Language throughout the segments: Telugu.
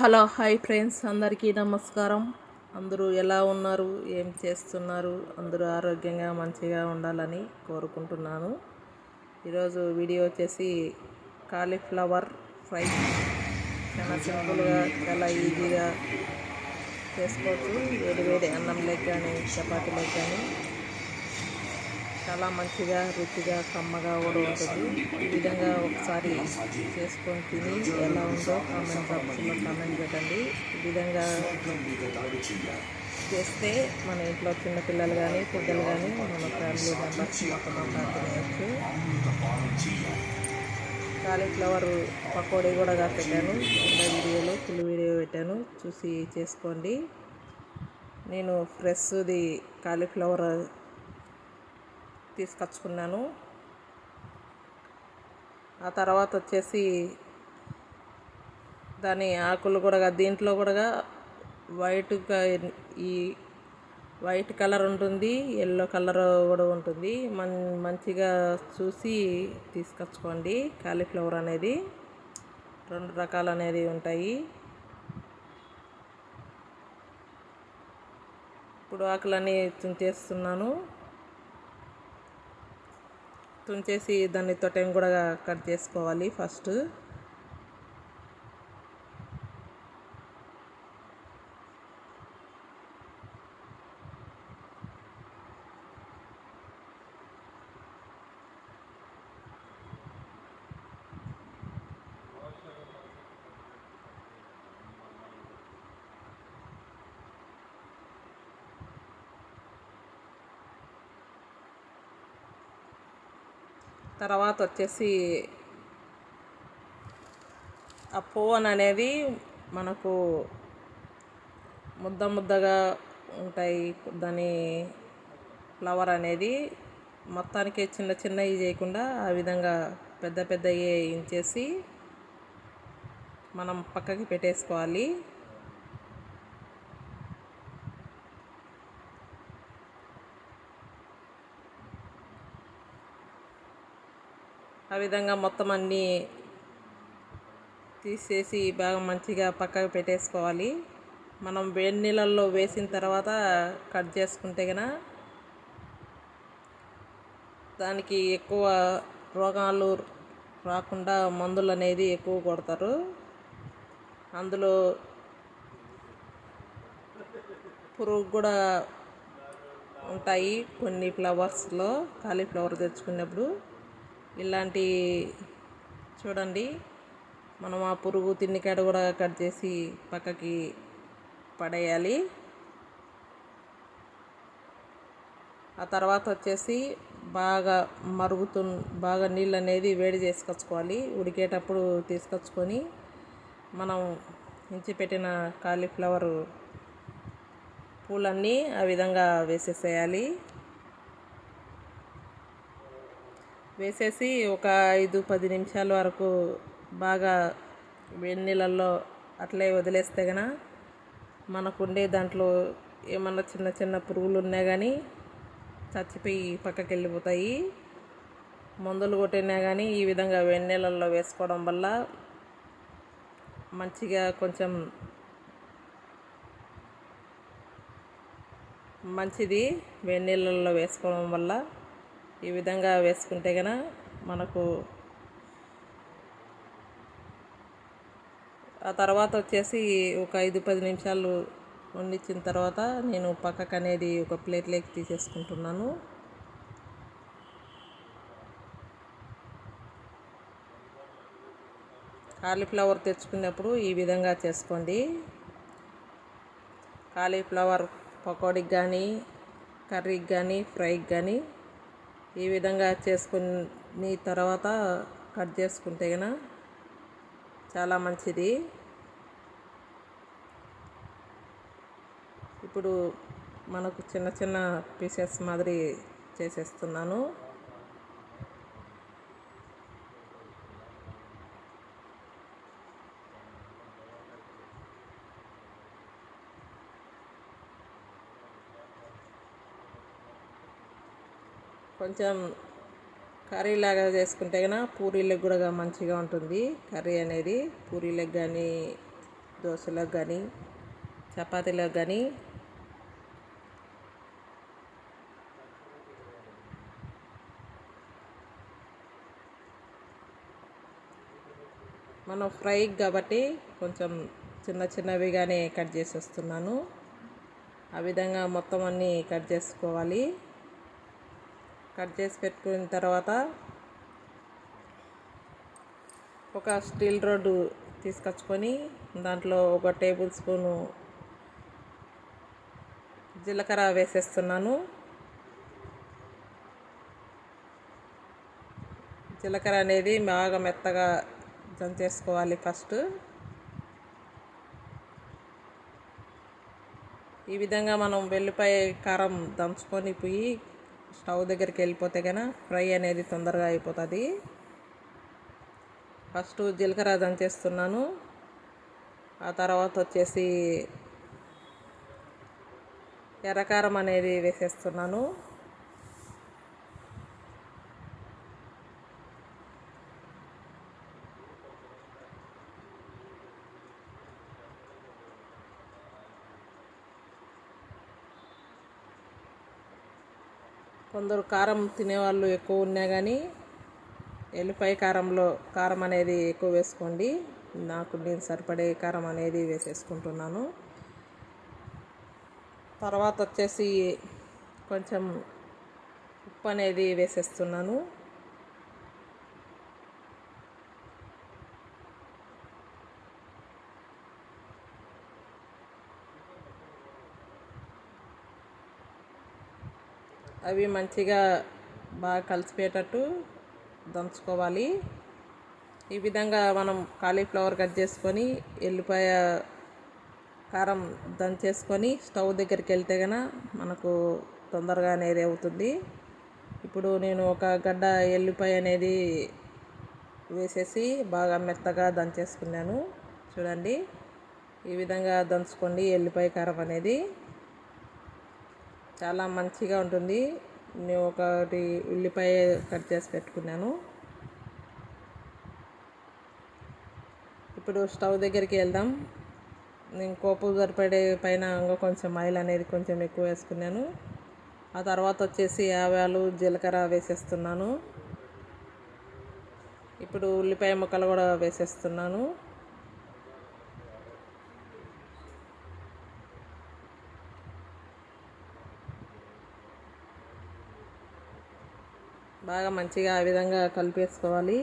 Hello hi friends. అందరికీ నమస్కారం. అందరూ ఎలా ఉన్నారు? ఏం చేస్తున్నారు? అందరూ ఆరోగ్యంగా మంచిగా ఉండాలని కోరుకుంటున్నాను. ఈరోజు వీడియో వచ్చేసి కాలీఫ్లవర్ ఫ్రై. చాలా సింపుల్గా చాలా ఈజీగా చేసుకోవచ్చు. వేడి వేడి అన్నంలోకి కానీ చపాతీలోకి కానీ. చాలా మంచిగా రుచిగా కమ్మగా కూడా ఉంటుంది. ఈ విధంగా ఒకసారి చేసుకొని తిని ఎలా ఉందో కామెంట్ బాక్స్లో కామెంట్ పెట్టండి. ఈ విధంగా చేస్తే మన ఇంట్లో చిన్నపిల్లలు కానీ పెద్దలు కానీ మన ఫ్యామిలీ మెంబర్స్ మొత్తం తినేయచ్చు కాలీఫ్లవర్ పకోడీ కూడా పెట్టాను. కింద వీడియోలో ఫుల్ వీడియో పెట్టాను. చూసి చేసుకోండి. నేను ఫ్రెష్ది కాలీఫ్లవర్ తీసుకొచ్చుకున్నాను. ఆ తర్వాత వచ్చేసి దాని ఆకులు కూడా దీంట్లో కూడా వైట్గా ఈ వైట్ కలర్ ఉంటుంది ఎల్లో కలర్ కూడా ఉంటుంది. మన్ మంచిగా చూసి తీసుకొచ్చుకోండి కాలీఫ్లవర్ అనేది. రెండు రకాలు అనేది ఉంటాయి. ఇప్పుడు ఆకులన్నీ చేస్తున్నాను. తుంచేసి దాన్ని తొటెం కూడా కట్ చేసుకోవాలి ఫస్ట్. తర్వాత వచ్చేసి ఆ పోన్ అనేది మనకు ముద్ద ముద్దగా ఉంటాయి. దాని ఫ్లవర్ అనేది మొత్తానికి చిన్న చిన్నవి చేయకుండా ఆ విధంగా పెద్ద పెద్దవి ఇంచేసి మనం పక్కకి పెట్టేసుకోవాలి. విధంగా మొత్తం అన్నీ తీసేసి బాగా మంచిగా పక్కకు పెట్టేసుకోవాలి. మనం వేడి నీళ్ళల్లో వేసిన తర్వాత కట్ చేసుకుంటే కనుక దానికి ఎక్కువ రోగాలు రాకుండా మందులు అనేది ఎక్కువ కొడతారు. అందులో పురుగు కూడా ఉంటాయి కొన్ని ఫ్లవర్స్లో కాలీఫ్లవర్ తెచ్చుకున్నప్పుడు. ఇలాంటి చూడండి మనం ఆ పురుగు తిన్నికాడ కూడా కట్ చేసి పక్కకి పడేయాలి. ఆ తర్వాత వచ్చేసి బాగా మరుగుతు బాగా నీళ్ళు అనేది వేడి చేసుకొచ్చుకోవాలి. ఉడికేటప్పుడు తీసుకొచ్చుకొని మనం ఇంచి పెట్టిన కాలీఫ్లవర్ పూలన్నీ ఆ విధంగా వేసేసేయాలి. వేసేసి ఒక ఐదు పది నిమిషాల వరకు బాగా వేడి నీళ్ళల్లో అట్లే వదిలేస్తే గన మనకుండే దాంట్లో ఏమన్నా చిన్న చిన్న పురుగులు ఉన్నా కానీ చచ్చిపోయి పక్కకి వెళ్ళిపోతాయి. మందులు కొట్టినా కానీ ఈ విధంగా వేడి నీళ్ళల్లో వేసుకోవడం వల్ల మంచిగా కొంచెం మంచిది వేడి నీళ్ళల్లో వేసుకోవడం వల్ల. ఈ విధంగా వేసుకుంటే కనుక మనకు ఆ తర్వాత వచ్చేసి ఒక ఐదు పది నిమిషాలు వండించిన తర్వాత నేను పక్కకు అనేది ఒక ప్లేట్లోకి తీసేసుకుంటున్నాను. కాలీఫ్లవర్ తెచ్చుకున్నప్పుడు ఈ విధంగా చేసుకోండి. కాలీఫ్లవర్ పకోడీకి కానీ కర్రీకి కానీ ఫ్రైకి కానీ ఈ విధంగా చేసుకుని తర్వాత కట్ చేసుకుంటే కన చాలా మంచిది. ఇప్పుడు మనకు చిన్న చిన్న పీసెస్ మాదిరి చేసేస్తున్నాను. కొంచెం కర్రీ లాగా చేసుకుంటే కనుక పూరీలకు కూడా మంచిగా ఉంటుంది. కర్రీ అనేది పూరీలకు కానీ దోశలకు కానీ చపాతీలకు కానీ. మనం ఫ్రై కాబట్టి కొంచెం చిన్న చిన్నవిగానే కట్ చేసేస్తున్నాను ఆ విధంగా మొత్తం అన్నీ కట్ చేసుకోవాలి. కట్ చేసి పెట్టుకున్న తర్వాత ఒక స్టీల్ రోడ్డు తీసుకొచ్చుకొని దాంట్లో ఒక టేబుల్ స్పూను జీలకర్ర వేసేస్తున్నాను. జీలకర్ర అనేది బాగా మెత్తగా దంచేసుకోవాలి ఫస్ట్. ఈ విధంగా మనం వెల్లిపాయ కారం దంచుకొని పోయి స్టవ్ దగ్గరికి వెళ్ళిపోతే కనుక ఫ్రై అనేది తొందరగా అయిపోతుంది. ఫస్ట్ జీలకర్ర దంచేస్తున్నాను ఆ తర్వాత వచ్చేసి ఎర్రకారం అనేది వేసేస్తున్నాను. కొందరు కారం తినేవాళ్ళు ఎక్కువ ఉన్నా కానీ ఎల్లిపాయ కారంలో కారం అనేది ఎక్కువ వేసుకోండి. నాకు నేను సరిపడే కారం అనేది వేసేసుకుంటున్నాను. తర్వాత వచ్చేసి కొంచెం ఉప్పు అనేది వేసేస్తున్నాను. అవి మంచిగా బాగా కలిసిపోయేటట్టు దంచుకోవాలి. ఈ విధంగా మనం కాలీఫ్లవర్ కట్ చేసుకొని ఎల్లిపాయ కారం దంచేసుకొని స్టవ్ దగ్గరికి వెళ్తే గన మనకు తొందరగా అనేది అవుతుంది. ఇప్పుడు నేను ఒక గడ్డ ఎల్లిపాయ అనేది వేసేసి బాగా మెత్తగా దంచేసుకున్నాను. చూడండి ఈ విధంగా దంచుకోండి ఎల్లిపాయ కారం అనేది. చాలా మంచిగా ఉంటుంది. నేను ఒకటి ఉల్లిపాయ కట్ చేసి పెట్టుకున్నాను. ఇప్పుడు స్టవ్ దగ్గరికి వెళ్దాం. నేను కోపు సరిపడే పైన ఇంకా కొంచెం ఆయిల్ అనేది కొంచెం ఎక్కువ వేసుకున్నాను. ఆ తర్వాత వచ్చేసి ఆవాలు జీలకర్ర వేసేస్తున్నాను. ఇప్పుడు ఉల్లిపాయ ముక్కలు కూడా వేసేస్తున్నాను. బాగా మంచిగా ఆ విధంగా కలిపేసుకోవాలి.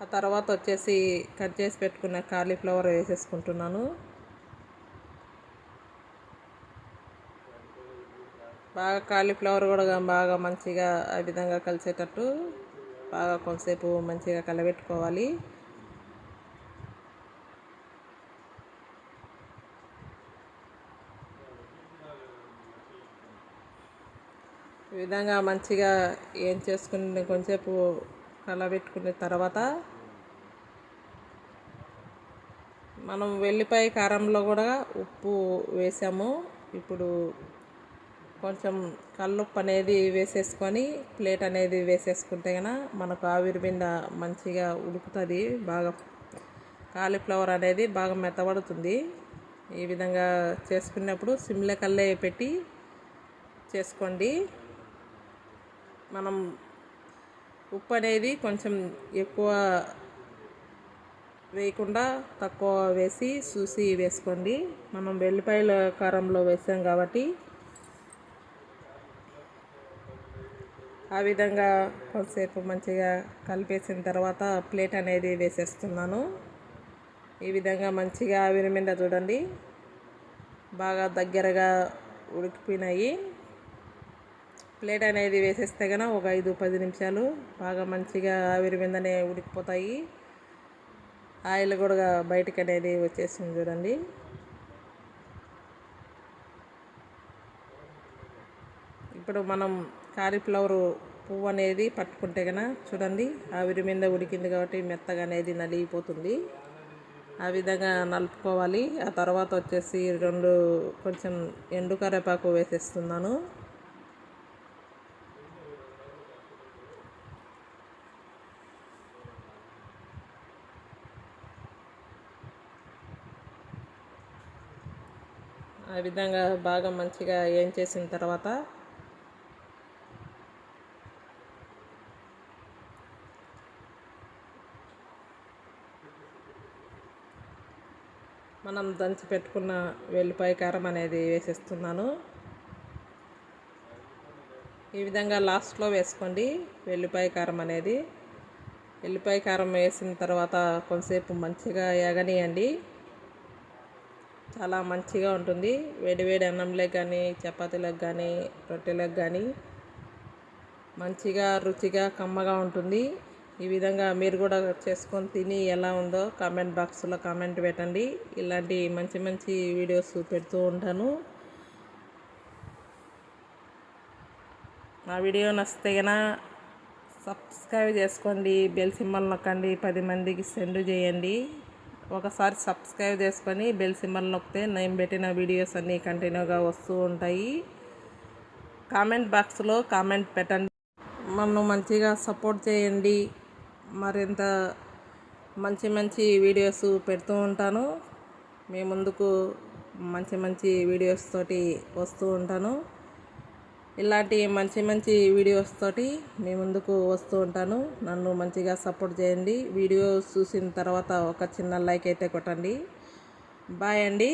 ఆ తర్వాత వచ్చేసి కట్ చేసి పెట్టుకున్న కాలీఫ్లవర్ వేసేసుకుంటున్నాను. బాగా కాలీఫ్లవర్ కూడా బాగా మంచిగా ఆ విధంగా కలిసేటట్టు బాగా కొంతసేపు మంచిగా కలబెట్టుకోవాలి. విధంగా మంచిగా ఏం చేసుకుని కొంచెంసేపు కలబెట్టుకున్న తర్వాత మనం వెల్లిపాయ కారంలో కూడా ఉప్పు వేసాము. ఇప్పుడు కొంచెం కల్లుప్పు అనేది వేసేసుకొని ప్లేట్ అనేది వేసేసుకుంటే కనుక మనకు ఆవిరి మీద మంచిగా ఉడుకుతుంది బాగా కాలీఫ్లవర్ అనేది బాగా మెత్తబడుతుంది. ఈ విధంగా చేసుకున్నప్పుడు సిమ్ల కల్లే పెట్టి చేసుకోండి. మనం ఉప్పు అనేది కొంచెం ఎక్కువ వేయకుండా తక్కువ వేసి చూసి వేసుకోండి. మనం వెల్లిపాయల కారంలో వేసాం కాబట్టి ఆ విధంగా కొంతసేపు మంచిగా కలిపేసిన తర్వాత ప్లేట్ అనేది వేసేస్తున్నాను. ఈ విధంగా మంచిగా ఆవిరి మీద చూడండి. బాగా దగ్గరగా ఉడికిపోయినాయి. ప్లేట్ అనేది వేసేస్తే కనుక ఒక ఐదు పది నిమిషాలు బాగా మంచిగా ఆవిరి మీదనే ఉడికిపోతాయి. ఆయిల్ కూడా బయటకు అనేది వచ్చేసింది చూడండి. ఇప్పుడు మనం కాలీఫ్లవర్ పువ్వు అనేది పట్టుకుంటే కనుక చూడండి ఆవిరి మీద ఉడికింది కాబట్టి మెత్తగా అనేది నలిగిపోతుంది. ఆ విధంగా నలుపుకోవాలి. ఆ తర్వాత వచ్చేసి రెండు కొంచెం ఎండు కరేపాకు వేసేస్తున్నాను. విధంగా బాగా మంచిగా ఏం చేసిన తర్వాత మనం దంచి పెట్టుకున్న వెల్లిపాయ కారం అనేది వేసేస్తున్నాను. ఈ విధంగా లాస్ట్లో వేసుకోండి వెల్లిపాయ కారం అనేది. వెల్లిపాయ కారం వేసిన తర్వాత కొంతసేపు మంచిగా ఎగనియండి చాలా మంచిగా ఉంటుంది. వేడి వేడి అన్నంలోకి కానీ చపాతీలకు కానీ రొట్టెలకు కానీ మంచిగా రుచిగా కమ్మగా ఉంటుంది. ఈ విధంగా మీరు కూడా చేసుకొని తిని ఎలా ఉందో కామెంట్ బాక్స్లో కామెంట్ పెట్టండి. ఇలాంటి మంచి మంచి వీడియోస్ పెడుతూ ఉంటాను. నా వీడియో నచ్చితే కనుక సబ్స్క్రైబ్ చేసుకోండి. బెల్ సింబల్ నొక్కండి. పది మందికి సెండ్ చేయండి. ఒకసారి సబ్స్క్రైబ్ చేసుకొని బెల్ సింబల్ నొక్కితే నేను పెట్టిన వీడియోస్ అన్నీ కంటిన్యూగా వస్తూ ఉంటాయి. కామెంట్ బాక్స్లో కామెంట్ పెట్టండి. నన్ను మంచిగా సపోర్ట్ చేయండి. మరింత మంచి మంచి వీడియోస్ పెడుతూ ఉంటాను. మీ ముందుకు మంచి మంచి వీడియోస్ తోటి వస్తూ ఉంటాను. ఇలాంటి మంచి మంచి వీడియోస్ తోటి మీ ముందుకు వస్తూ ఉంటాను. నన్ను మంచిగా సపోర్ట్ చేయండి. వీడియోస్ చూసిన తర్వాత ఒక చిన్న లైక్ అయితే కొట్టండి. బాయ్ అండి.